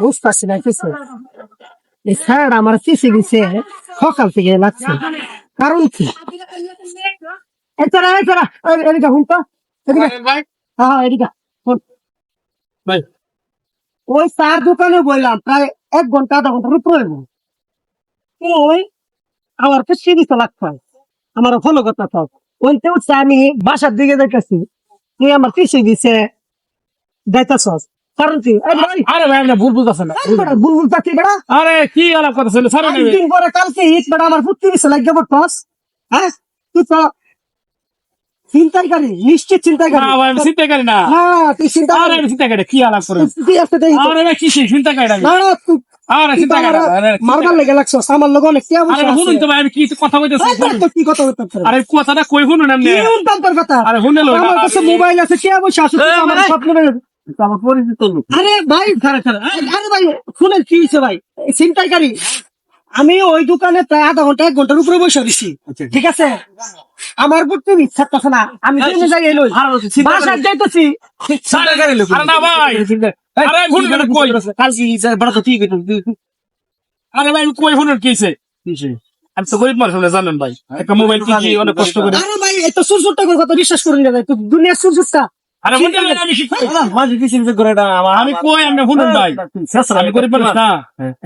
বুঝতেছি না কিছু স্যার আমার চিঠি দিছে সকাল থেকে লাগছে কারণ কি এছাড়া এছাড়া এদিকে হুন তো হ্যাঁ হ্যাঁ, এদিকে। ভাই ওই চার দোকানে বললাম প্রায় এক ঘণ্টা আধা ঘণ্টার উপরে। ওই আমার তো সিঁড়িতে লাগছে আমার ফলো করতে থাক ওইতে উঠছে আমি বাসার দিকে যাইতেছি। তুই আমার পিছিয়ে দিছে যাইতেছস। কারণ কি? আরে ভাই আপনি ভুল বুঝতেছেন না। বুলবুল পাখি বেড়া আরে কি আলাপ করতেছেন সারা নেবে দিন পরে কালকে ঈদ বেড়া আমার পুত্রি দিছে লাগে বটস হ্যাঁ? তুই তো চিন্তাই করি নিশ্চিত চিন্তাই করি না ভাই আমি চিন্তা করি না হ্যাঁ তুই চিন্তা আরে চিন্তা করি কি আলাপ করে তুই একটা দেখি। আরে কি চিন্তা করি না আরে চিন্তা করি। আরে মারবার লেগে লাগছস আমার লোক অনেক টিয়া আরে শুনুন তো ভাই আমি কি কথা কইতেছি তো কি কথা বলতে পারছিস? আরে কথাটা কই শুনুন এমনি? কি উল্টাম তোর কথা? আরে শুনে লো আমার কাছে মোবাইল আছে টিয়া বসে আছে আমার ভাই। স্বপ্ন ভেঙে- আমার পরিচিত লোক। আরে ভাই আরে ভাই শুনেন কি ভাই? চিন্তাইকারী আমি ওই দোকানে প্রায় আধা ঘণ্টা এক ঘণ্টার উপরে বসে দিছি ঠিক আছে? আমার বুঝতে ইচ্ছা করছে না। আমি ট্রেনে যাই এলো বাসার যাইতেছি। আরে ভাই। কই? আমি কি? আমি তো গরিব মানুষ জানেন ভাই। একটা মোবাইল কিনছি অনেক কষ্ট করে। আরে ভাই এত সুরসুরটা করে কথা বিশ্বাস করুন না ভাই তো দুনিয়ার সুরসুরটা আরে শুনতে পারেন আমি কি আমি কই আপনি শুনুন ভাই? আমি গরিব মানুষ না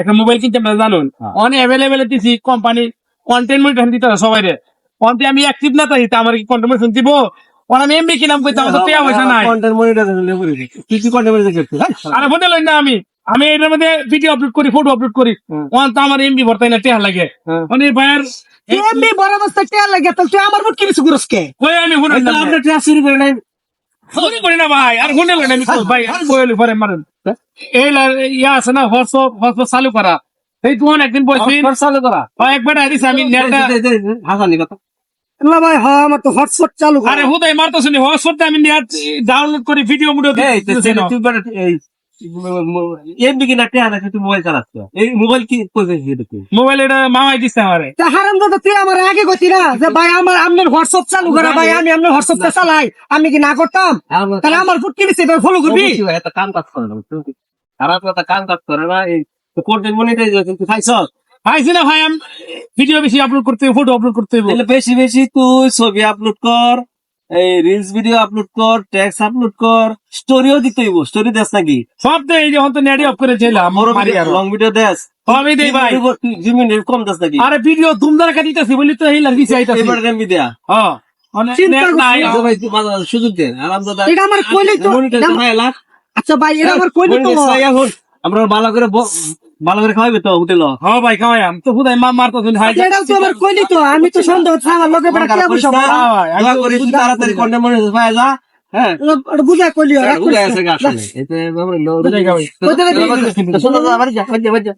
একটা মোবাইল কিনতে আপনারা জানুন। অনেক অ্যাভেলেবেল দিছি কোম্পানি কন্টেন্ট মনিটর দিতে হবে সবাই রে অন্তে আমি অ্যাক্টিভ না তাই আমার কি কন্টেন্ট মনিটর দিব? ওরা আমি এমবি কিনাম কইতে আমার তো টাকা পয়সা নাই। আরে বলে লই না আমি। আমি এটার মধ্যে ভিডিও আপলোড করি ফটো আপলোড করি। ওখান তো আমার এমবি ভরতাই না টেহা লাগে। অনেক ভাইয়ের এমনি বড় অবস্থা টিয়া লাগে তো তুই আমার বুট কি কিছু করস কে? কই আমি শুনুন না চুরি করি না ভাই আর শুনে লই না ভাই আর হইলে পরে মারেন। এই ইয়া আছে না হোয়াটসঅ্যাপ হোয়াটসঅ্যাপ চালু করা। এই তুই একদিন বলছি একবার দিছে আমি নেটটা না ভাই হ্যাঁ আমার তো হটস্পট চালু করা। আরে হুদাই মারতো শুনি হোয়াটসঅ্যাপে আমি নেট ডাউনলোড করে ভিডিও মুডিও মোবাইল এটা মামাই দিছে আমারে। তা হারাম দাদা তুই আমার আগে গতি না যে ভাই আমার আপনার হোয়াটসঅ্যাপ চালু করা ভাই আমি আপনার হোয়াটসঅ্যাপটা চালাই। আমি কি না করতাম? তাহলে আমার ফুট কি ফলো করবি? খারাপ কথা কাম কাজ করে না এই কোর্টের মনিটাইজেশন কিন্তু খাইছ? পাইছি না ভাই আমি ভিডিও বেশি আপলোড করতে ফটো আপলোড করতে বেশি বেশি তুই ছবি আপলোড কর। এই রিলস ভিডিও আপলোড কর ট্যাক্স আপলোড কর স্টোরিও দিতে হইব স্টোরি দেস নাকি? সব তো এই যে হয়তো নেট অফ করে ছিলাম লং ভিডিও দেস। আমি দেই ভাই। দুই মিনিট কম দেস নাকি? আরে ভিডিও ধুমধার কাটিতেছি বলি তো এই লাগি চাইতাছি। এবার এমবি দেয়া হ্যাঁ চিন্তা নাই। ভাই তুই মাঝে মাঝে সুযোগ দেন আরাম এটা আমার তো তো ভালো করে ভালো করে খাওয়াইবে তো হোটেল হ্যাঁ ভাই খাওয়াই আমি তো হুদাই মা মারতো শুনি হাই এটাও তো আমার কইলি তো আমি তো সন্দেহ আমার লোকে বেটা কে বসে হ্যাঁ ভাই, আমি তো- তাড়াতাড়ি মনিটাইজেশন পাওয়া যা হ্যাঁ বুঝা কইলি আর বুঝে আছে গা আসলে এতে আমরা লো-? শোনো না, বাড়ি যা, বাড়ি যা, বাড়ি যা।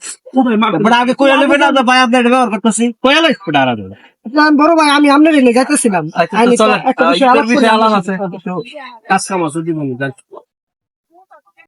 বড় আগে কইয়া না, ভাই আপনার এটা ব্যবহার করতেছি। কইয়া লই, বড় আর আমি বড় ভাই আমি আপনার এনে যাইতেছিলাম আচ্ছা, একটা বিষয় আলাপ করে। আছে। কাজ কাম আছে, জীবনে।